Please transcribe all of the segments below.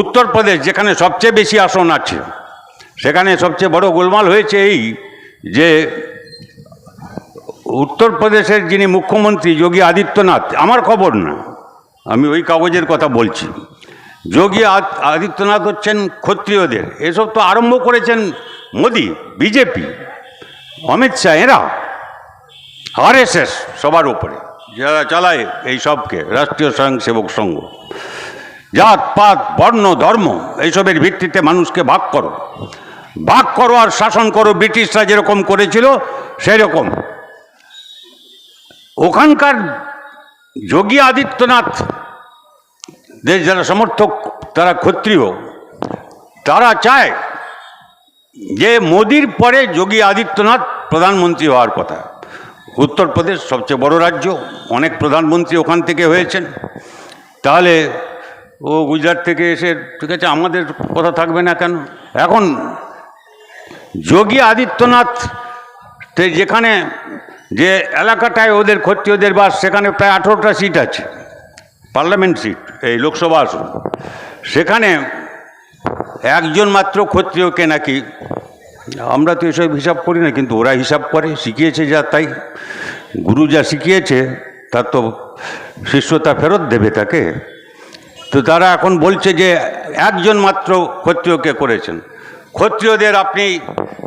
উত্তরপ্রদেশ, যেখানে সবচেয়ে বেশি আসন আছে, সেখানে সবচেয়ে বড় গোলমাল হয়েছে এই যে উত্তরপ্রদেশের যিনি মুখ্যমন্ত্রী যোগী আদিত্যনাথ, আমার খবর না, আমি ওই কাগজের কথা বলছি। যোগী আদিত্যনাথ হচ্ছেন ক্ষত্রিয়দের, এসব তো আরম্ভ করেছেন মোদি, বিজেপি, অমিত শাহ, এরা, আরএসএস সবার উপরে, যারা চালায় এই সবকে, রাষ্ট্রীয় স্বয়ংসেবক সংঘ। জাত, পাত, বর্ণ, ধর্ম, এইসবের ভিত্তিতে মানুষকে ভাগ করো। ভাগ করো আর শাসন করো, ব্রিটিশরা যেরকম করেছিল সেই রকম ওখানকার যোগী আদিত্যনাথ দেশ যারা সমর্থক, তারা ক্ষত্রিয়, তারা চায় যে মোদির পরে যোগী আদিত্যনাথ প্রধানমন্ত্রী হওয়ার কথা। উত্তরপ্রদেশ সবচেয়ে বড় রাজ্য, অনেক প্রধানমন্ত্রী ওখান থেকে হয়েছেন। তাহলে ও গুজরাট থেকে এসে, ঠিক আছে, আমাদের কথা থাকবে না কেন? এখন যোগী আদিত্যনাথ যেখানে যে এলাকাটায় ওদের ক্ষত্রিয়দের বাস, সেখানে প্রায় আঠেরোটা সিট আছে, পার্লামেন্ট সিট, এই লোকসভা আসন। সেখানে একজন মাত্র ক্ষত্রিয়কে নাকি, আমরা তো এসব হিসাব করি না, কিন্তু ওরা হিসাব করে, শিখিয়েছে যা তাই। গুরু যা শিখিয়েছে, তার তো শিষ্যতা ফেরত দেবে তাকে। তো তারা এখন বলছে যে একজন মাত্র ক্ষত্রিয়কে করেছেন। ক্ষত্রিয়দের আপনি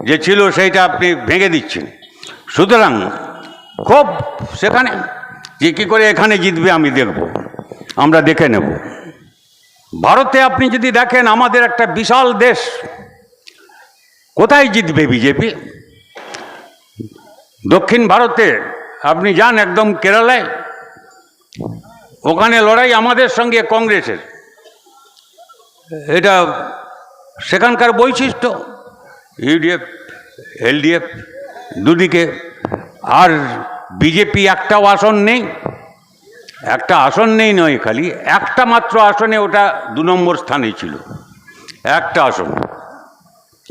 যে ছিল সেইটা আপনি ভেঙে দিচ্ছেন। সুতরাং খুব সেখানে যে কী করে এখানে জিতবে আমি দেখব, আমরা দেখে নেব। ভারতে আপনি যদি দেখেন আমাদের একটা বিশাল দেশ, কোথায় জিতবে বিজেপি? দক্ষিণ ভারতে, আপনি যান একদম কেরালায়। ওখানে লড়াই আমাদের সঙ্গে কংগ্রেসের। এটা সেখানকার বৈশিষ্ট্য। ইউডিএফ এলডিএফ দুদিকে। আর বিজেপি একটাও আসন নেই। একটা আসন নেই নয় খালি। একটা মাত্র আসনে ওটা দু নম্বর স্থানে ছিল। একটা আসন।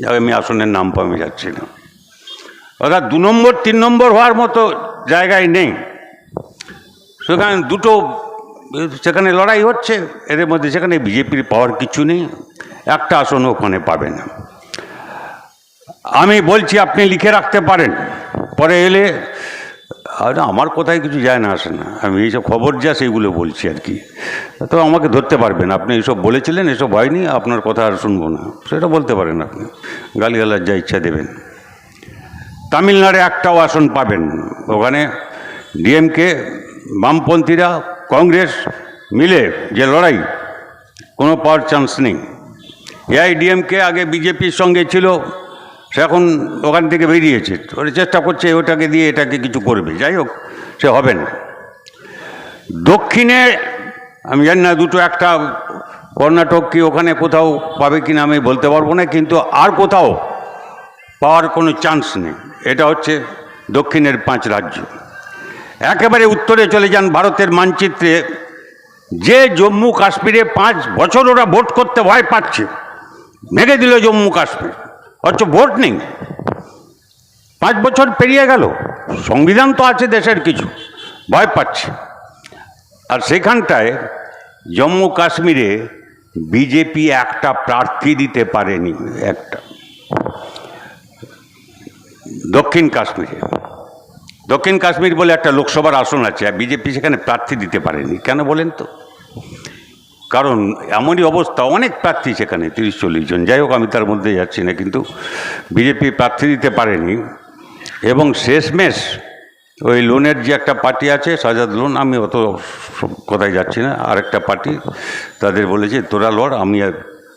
আমি আসনের নাম পামি যাচ্ছি না। অর্থাৎ দু নম্বর, তিন নম্বর হওয়ার মতো জায়গায় নেই। সেখানে দুটো সেখানে লড়াই হচ্ছে, এদের মধ্যে সেখানে বিজেপির পাওয়ার কিছু নেই, একটা আসন ওখানে পাবে না। আমি বলছি, আপনি লিখে রাখতে পারেন, পরে এলে আমার কোথায় কিছু যায় না, আসে না। আমি এইসব খবর যা, সেইগুলো বলছি আর কি। তো আমাকে ধরতে পারবেন, আপনি এইসব বলেছিলেন, এসব হয়নি, আপনার কথা আর শুনব না। সেটা বলতে পারেন আপনি গালিগালার যা ইচ্ছা দেবেন। তামিলনাড়ে একটাও আসন পাবেন ওখানে ডিএমকে বামপন্থীরা কংগ্রেস মিলে যে লড়াই, কোনো পাওয়ার চান্স নেই। এআইডিএমকে আগে বিজেপির সঙ্গে ছিল, সে এখন ওখান থেকে বেরিয়েছে। ওরা চেষ্টা করছে ওটাকে দিয়ে এটাকে কিছু করবে, যাই হোক, সে হবে না। দক্ষিণে, আমি জানি না দুটো একটা কর্ণাটক কি ওখানে কোথাও পাবে কিনা আমি বলতে পারব না, কিন্তু আর কোথাও পাওয়ার কোনো চান্স নেই। এটা হচ্ছে দক্ষিণের পাঁচ রাজ্য। একেবারে উত্তরে চলে যান ভারতের মানচিত্রে। যে জম্মু কাশ্মীরে পাঁচ বছর ওরা ভোট করতে ভয় পাচ্ছে। ভেঙে দিল জম্মু কাশ্মীর। অথচ ভোট নেই। পাঁচ বছর পেরিয়ে গেল। সংবিধান তো আছে দেশের কিছু। ভয় পাচ্ছে। আর সেখানটায় জম্মু কাশ্মীরে বিজেপি একটা প্রার্থী দিতে পারেনি, একটা। দক্ষিণ কাশ্মীরে। দক্ষিণ কাশ্মীর বলে একটা লোকসভার আসন আছে, আর বিজেপি সেখানে প্রার্থী দিতে পারেনি। কেন বলেন তো? কারণ এমনই অবস্থা, অনেক প্রার্থী সেখানে, তিরিশ চল্লিশ জন। যাই হোক, আমি তার মধ্যে যাচ্ছি না, কিন্তু বিজেপি প্রার্থী দিতে পারেনি। এবং শেষমেশ ওই লোনের যে একটা পার্টি আছে, সাজাদ লোন, আমি অত কোথায় যাচ্ছি না, আরেকটা পার্টি তাদের বলেছে, তোরা লড়, আমি আর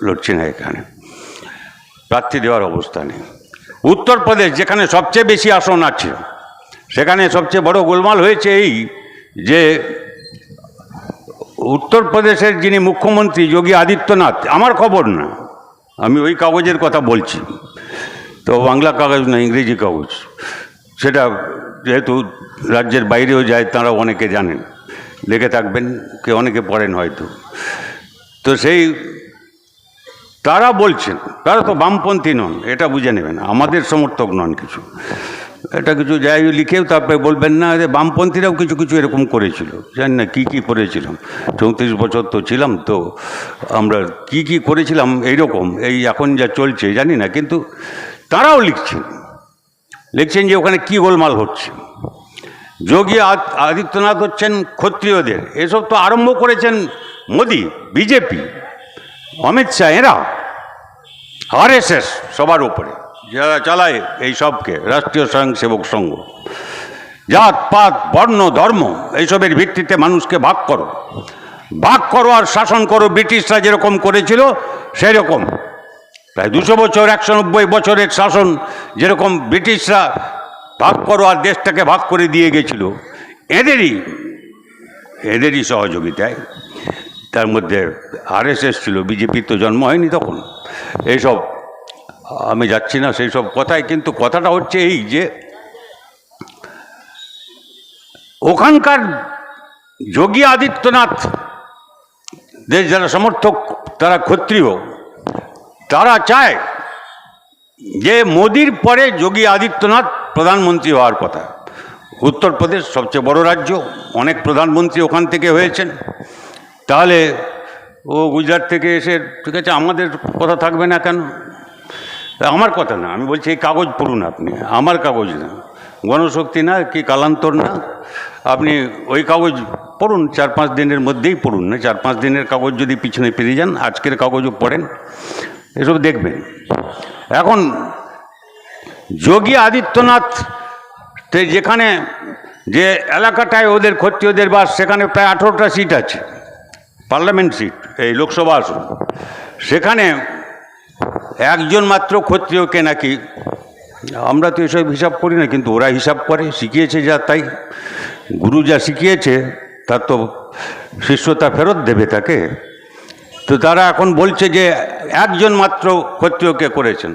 লড়ছি না এখানে। প্রার্থী দেওয়ার অবস্থা নেই। উত্তরপ্রদেশ, যেখানে সবচেয়ে বেশি আসন আছে সেখানে সবচেয়ে বড় গোলমাল হয়েছে এই যে উত্তরপ্রদেশের যিনি মুখ্যমন্ত্রী যোগী আদিত্যনাথ, আমার খবর না, আমি ওই কাগজের কথা বলছি। তো বাংলা কাগজ না, ইংরেজি কাগজ। সেটা যেহেতু রাজ্যের বাইরেও যায় তারা অনেকে জানেন। লেগে থাকবেন, কে অনেকে পড়েন হয়তো। তো সেই তারা বলছেন, তারা তো বামপন্থী নন, এটা বুঝে নেবেন, আমাদের সমর্থক নন কিছু। এটা কিছু যাই লিখেও তারপরে বলবেন না যে বামপন্থীরাও কিছু কিছু এরকম করেছিল। জানি না কী কী করেছিলাম। চৌত্রিশ বছর তো ছিলাম তো, আমরা কি কি করেছিলাম এইরকম, এই এখন যা চলছে, জানি না, কিন্তু তারাও লিখছেন। লিখছেন যে ওখানে কী গোলমাল হচ্ছে। যোগী আদ- আদিত্যনাথ হচ্ছেন ক্ষত্রিয়দের। এসব তো আরম্ভ করেছেন মোদি, বিজেপি, অমিত শাহ, এরা, আরএসএস সবার উপরে। যারা চালায় এই সবকে, রাষ্ট্রীয় স্বয়ংসেবক সংঘ। জাত, পাত, বর্ণ, ধর্ম, এইসবের ভিত্তিতে মানুষকে ভাগ করো। ভাগ করো আর শাসন করো, ব্রিটিশরা যেরকম করেছিল, সেরকম। প্রায় দুশো বছর, একশো নব্বই বছরের শাসন যেরকম ব্রিটিশরা ভাগ করো আর দেশটাকে ভাগ করে দিয়ে গেছিল। এদেরই এদেরই সহযোগিতায়। তার মধ্যে আরএসএস ছিল, বিজেপির তো জন্ম হয়নি তখন। এইসব আমি যাচ্ছি না সেই সব কথায় কিন্তু কথাটা হচ্ছে এই যে ওখানকার যোগী আদিত্যনাথ, দেশ যারা সমর্থক, তারা ক্ষত্রিয়। তারা চায় যে মোদির পরে যোগী আদিত্যনাথ প্রধানমন্ত্রী হওয়ার কথা। উত্তরপ্রদেশ সবচেয়ে বড় রাজ্য, অনেক প্রধানমন্ত্রী ওখান থেকে হয়েছেন। তাহলে ও গুজরাট থেকে এসে, ঠিক আছে, আমাদের কথা থাকবে না কেন? আমার কথা না, আমি বলছি এই কাগজ পড়ুন আপনি, আমার কাগজ না। গণশক্তি না কি কালান্তর না? আপনি ওই কাগজ পড়ুন, চার পাঁচ দিনের মধ্যেই পড়ুন না, চার পাঁচ দিনের কাগজ যদি পিছনে পেরিয়ে যান, আজকের কাগজও পড়েন, এসব দেখবেন। এখন যোগী আদিত্যনাথ যেখানে যে এলাকাটায় ওদের ক্ষত্রিয়দের বাস, সেখানে প্রায় আঠেরোটা সিট আছে, পার্লামেন্ট সিট, এই লোকসভা আসন। সেখানে একজন মাত্র ক্ষত্রিয়কে নাকি, আমরা তো এসব হিসাব করি না, কিন্তু ওরা হিসাব করে, শিখিয়েছে যা তাই। গুরু যা শিখিয়েছে, তার তো শিষ্যতা ফেরত দেবে তাকে। তো তারা এখন বলছে যে, একজন মাত্র ক্ষত্রিয়কে করেছেন।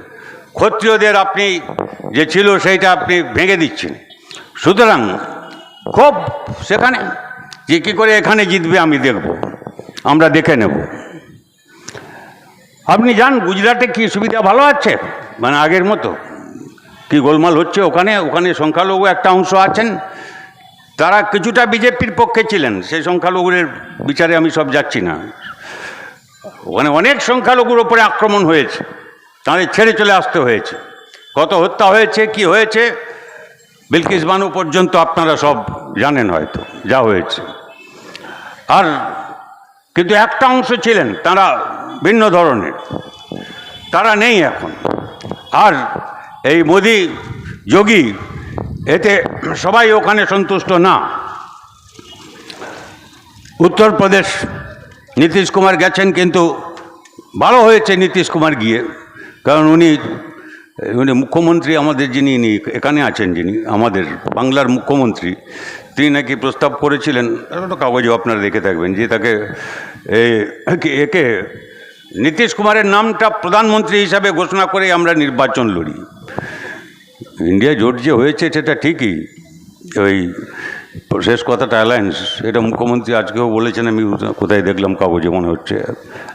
ক্ষত্রিয়দের আপনি যে ছিল, সেইটা আপনি ভেঙে দিচ্ছেন। সুতরাং খুব সেখানে, যে কী করে এখানে জিতবে আমি দেখব, আমরা দেখে নেব। আপনি যান, গুজরাটে কি সুবিধা ভালো আছে? মানে আগের মতো। কি গোলমাল হচ্ছে ওখানে? ওখানে সংখ্যালঘু একটা অংশ আছেন। তারা কিছুটা বিজেপির পক্ষে ছিলেন। সেই সংখ্যালঘুদের বিচারে আমি সব যাচ্ছি না। ওখানে অনেক সংখ্যালঘুর ওপরে আক্রমণ হয়েছে। তাদের ছেড়ে চলে আসতে হয়েছে। কত হত্যা হয়েছে, কি হয়েছে, বিলকিস বানু পর্যন্ত আপনারা সব জানেন হয়তো, যা হয়েছে। আর কিন্তু একটা অংশ ছিলেন, তারা ভিন্ন ধরনের। তারা নেই এখন। আর এই মোদি যোগী, এতে সবাই ওখানে সন্তুষ্ট না। উত্তরপ্রদেশ নীতিশ কুমার গেছেন কিন্তু ভালো হয়েছে নীতিশ কুমার গিয়ে, কারণ উনি উনি মুখ্যমন্ত্রী আমাদের যিনি এখানে আছেন যিনি, আমাদের বাংলার মুখ্যমন্ত্রী, তিনি নাকি প্রস্তাব করেছিলেন, একটা কাগজেও আপনারা দেখে থাকবেন, যে তাকে একে- নীতিশ কুমারের নামটা প্রধানমন্ত্রী হিসাবে ঘোষণা করে আমরা নির্বাচন লড়ি। ইন্ডিয়া জোট যে হয়েছে সেটা ঠিকই, ওই শেষ কথাটা অ্যালায়েন্স এটা মুখ্যমন্ত্রী আজকেও বলেছেন, আমি কোথায় দেখলাম কাগজে মনে হচ্ছে,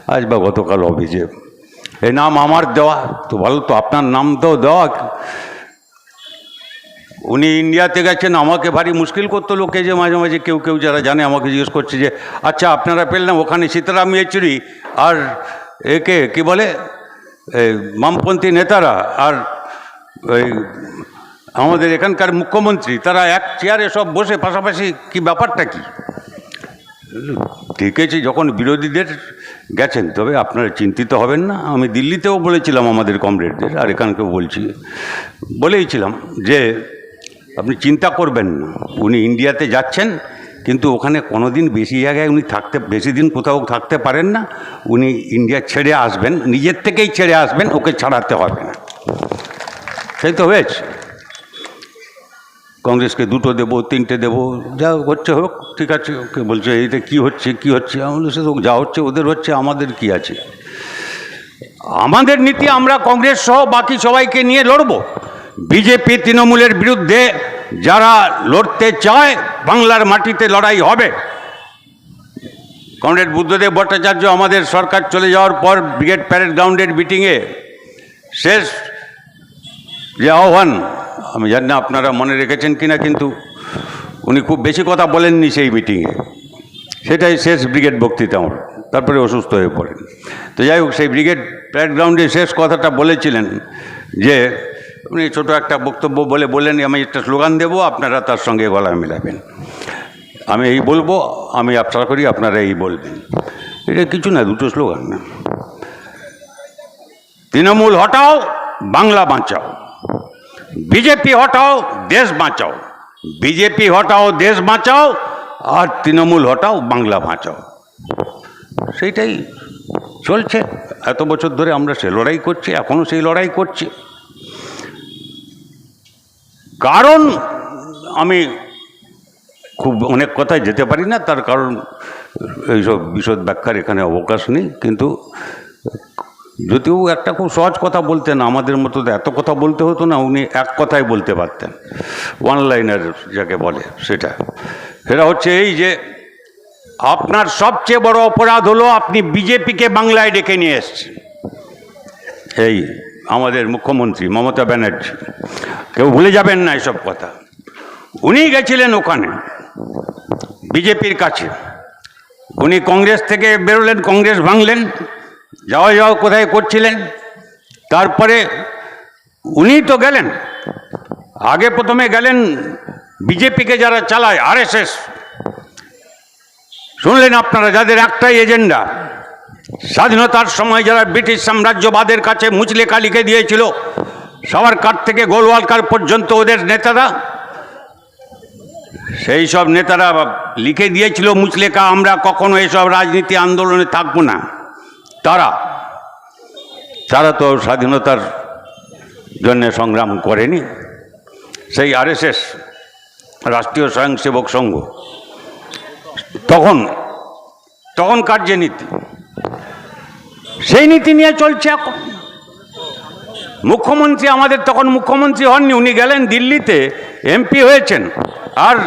আজ বা গতকাল অফিসে। এই নাম আমার দেওয়া, তো ভালো তো আপনার নাম তো দেওয়া উনি ইন্ডিয়াতে গেছেন, আমাকে ভারী মুশকিল করতো লোকে যে মাঝে মাঝে কেউ কেউ যারা জানে আমাকে জিজ্ঞেস করছে যে আচ্ছা আপনারা পেলেন ওখানে সীতারাম ইয়েচুরি আর একে কি বলে? বামপন্থী নেতারা আর ওই আমাদের এখানকার মুখ্যমন্ত্রী, তারা এক চেয়ারে সব বসে পাশাপাশি, কি ব্যাপারটা কি? ঠিক আছে, যখন বিরোধীদের গেছেন, তবে আপনারা চিন্তিত হবেন না। আমি দিল্লিতেও বলেছিলাম আমাদের কমরেডদের, আর এখানকেও বলছি। বলেইছিলাম যে আপনি চিন্তা করবেন না। উনি ইন্ডিয়াতে যাচ্ছেন, কিন্তু ওখানে কোনো দিন বেশি জায়গায় উনি থাকতে, বেশি দিন কোথাও থাকতে পারেন না। উনি ইন্ডিয়া ছেড়ে আসবেন, নিজের থেকেই ছেড়ে আসবেন, ওকে ছাড়াতে হবে না। সেই তো হয়েছে। কংগ্রেসকে দুটো দেবো, তিনটে দেবো, যা হচ্ছে হোক, ঠিক আছে, ওকে বলছে, এইটা কী হচ্ছে কী হচ্ছে? আমাদের তো যা হচ্ছে, ওদের হচ্ছে, আমাদের কি আছে? আমাদের নীতি আমরা কংগ্রেস সহ বাকি সবাইকে নিয়ে লড়ব। বিজেপি তৃণমূলের বিরুদ্ধে যারা লড়তে চায়, বাংলার মাটিতে লড়াই হবে। কমরেড বুদ্ধদেব ভট্টাচার্য আমাদের সরকার চলে যাওয়ার পর ব্রিগেড প্যারেড গ্রাউন্ডের মিটিংয়ে শেষ যে আহ্বান, আমি জানি না আপনারা মনে রেখেছেন কিনা, কিন্তু উনি খুব বেশি কথা বলেননি সেই মিটিংয়ে। সেটাই শেষ ব্রিগেড বক্তৃতা আমার, তারপরে অসুস্থ হয়ে পড়েন। তো যাই হোক, সেই ব্রিগেড প্যারেড গ্রাউন্ডে শেষ কথাটা বলেছিলেন যে উনি ছোটো একটা বক্তব্য বলে বললেন, আমি একটা স্লোগান দেবো, আপনারা তার সঙ্গে গলা মেলাবেন। আমি এই বলব, আমি আশা করি, আপনারা এই বলবেন। এটা কিছু না, দুটো স্লোগান না। তৃণমূল হটাও, বাংলা বাঁচাও। বিজেপি হটাও, দেশ বাঁচাও। বিজেপি হটাও, দেশ বাঁচাও, আর তৃণমূল হটাও, বাংলা বাঁচাও। সেইটাই চলছে। এত বছর ধরে আমরা সে লড়াই করছি এখনও সেই লড়াই করছি। কারণ আমি খুব অনেক কথায় যেতে পারি না, তার কারণ এইসব বিশদ ব্যাখ্যার এখানে অবকাশ নেই, কিন্তু যদিও একটা খুব সহজ কথা বলতেন, আমাদের মতো এত কথা বলতে হতো না, উনি এক কথায় বলতে পারতেন। ওয়ান লাইনার যাকে বলে সেটা। সেটা হচ্ছে এই যে, আপনার সবচেয়ে বড় অপরাধ হলো আপনি বিজেপিকে বাংলায় ডেকে নিয়ে এসছেন। এই আমাদের মুখ্যমন্ত্রী মমতা ব্যানার্জি, কেউ ভুলে যাবেন না এসব কথা। উনি গেছিলেন ওখানে, বিজেপির কাছে। উনি কংগ্রেস থেকে বেরোলেন, কংগ্রেস ভাঙলেন, যাওয়া যাওয়া কোথায় করছিলেন, তারপরে উনি তো গেলেন। আগে প্রথমে গেলেন বিজেপিকে যারা চালায়, আরএসএস। শুনলেন আপনারা, যাদের একটাই এজেন্ডা স্বাধীনতার সময় যারা ব্রিটিশ সাম্রাজ্যবাদের কাছে মুচলেকা লিখে দিয়েছিল, সবার কাঠ থেকে গোলওয়ালকার পর্যন্ত ওদের নেতারা, সেই সব নেতারা লিখে দিয়েছিল মুচলেকা আমরা কখনো এসব রাজনীতি আন্দোলনে থাকব না। তারা তারা তো স্বাধীনতার জন্য সংগ্রাম করেনি। সেই আরএসএস, রাষ্ট্রীয় স্বয়ংসেবক সংঘ, তখন, তখনকার যে নীতি সেই নীতি নিয়ে চলছে এখন। মুখ্যমন্ত্রী আমাদের তখন মুখ্যমন্ত্রী হননি, উনি গেলেন দিল্লিতে এমপি হয়েছেন, আর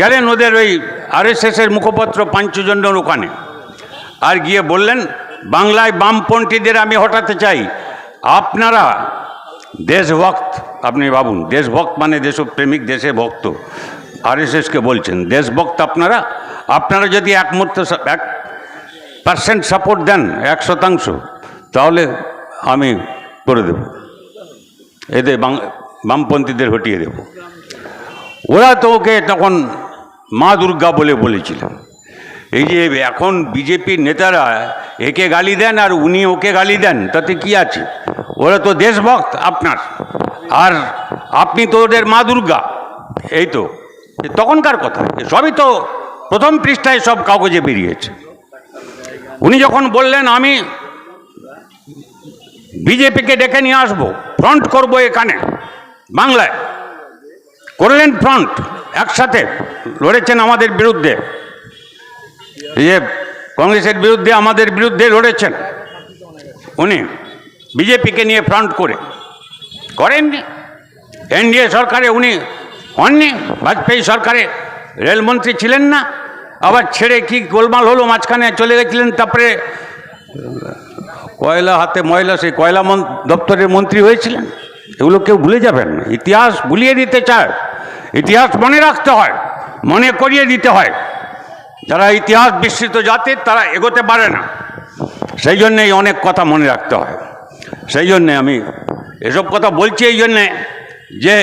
গেলেন ওদের ওই আরএসএসের মুখপত্র পাঞ্চজন্যর ওখানে। আর গিয়ে বললেন, বাংলায় বামপন্থীদের আমি হটাতে চাই। আপনারা দেশভক্ত, আপনি ভাবুন, দেশভক্ত মানে দেশপ্রেমিক, দেশে ভক্ত। আরএসএসকে বলছেন, দেশভক্ত আপনারা আপনারা যদি এক মুহূর্ত এক পার্সেন্ট সাপোর্ট দেন, এক শতাংশ, তাহলে আমি করে দেব। এদের বামপন্থীদের হটিয়ে দেব। ওরা তো ওকে তখন মা দুর্গা বলে বলেছিলেন এই যে এখন বিজেপির নেতারা একে গালি দেন আর উনি ওকে গালি দেন, তাতে কি আছে? ওরা তো দেশভক্ত আপনার। আর আপনি তো ওদের মা দুর্গা, এই তো। তখনকার কথা, সবই তো প্রথম পৃষ্ঠায় সব কাগজে বেরিয়েছে। উনি যখন বললেন, আমি বিজেপিকে ডেকে নিয়ে আসব, ফ্রন্ট করব এখানে, বাংলায়। করলেন ফ্রন্ট, একসাথে লড়েছেন আমাদের বিরুদ্ধে। যে কংগ্রেসের বিরুদ্ধে আমাদের বিরুদ্ধে লড়েছেন উনি, বিজেপিকে নিয়ে ফ্রন্ট করে। করেননি। এনডিএ সরকারে উনি হননি, বাজপেয়ী সরকারে রেলমন্ত্রী ছিলেন না। আবার ছেড়ে কি গোলমাল হলো মাঝখানে? চলে গেছিলেন তারপরে কয়লা হাতে ময়লা, সেই কয়লা দপ্তরের মন্ত্রী হয়েছিলেন। এগুলো কেউ ভুলে যাবেন ইতিহাস ভুলিয়ে দিতে চায়। ইতিহাস মনে রাখতে হয়, মনে করিয়ে দিতে হয়। যারা ইতিহাস বিস্মৃত জাতির, তারা এগোতে পারে না। সেই জন্যেই অনেক কথা মনে রাখতে হয়। সেই জন্যে আমি এসব কথা বলছি, এই জন্যে যে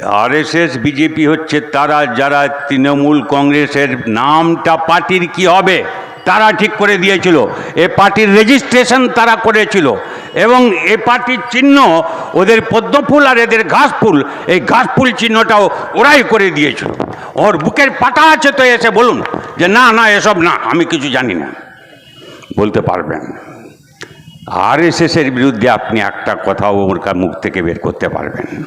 আরএসএস, বিজেপি হচ্ছে তারা, যারা তৃণমূল কংগ্রেসের নামটা পার্টির কি হবে, তারা ঠিক করে দিয়েছিল। এ পার্টির রেজিস্ট্রেশন তারা করেছিল। এবং এ পার্টির চিহ্ন, ওদের পদ্মফুল আর এদের ঘাসফুল, এই ঘাসফুল চিহ্নটাও ওরাই করে দিয়েছিল। ওর বুকের পাটা আছে তো এসে বলুন, যে না না, এসব না, আমি কিছু জানি না। বলতে পারবেন। আর এস বিরুদ্ধে আপনি একটা কথাও ওর মুখ থেকে বের করতে পারবেন।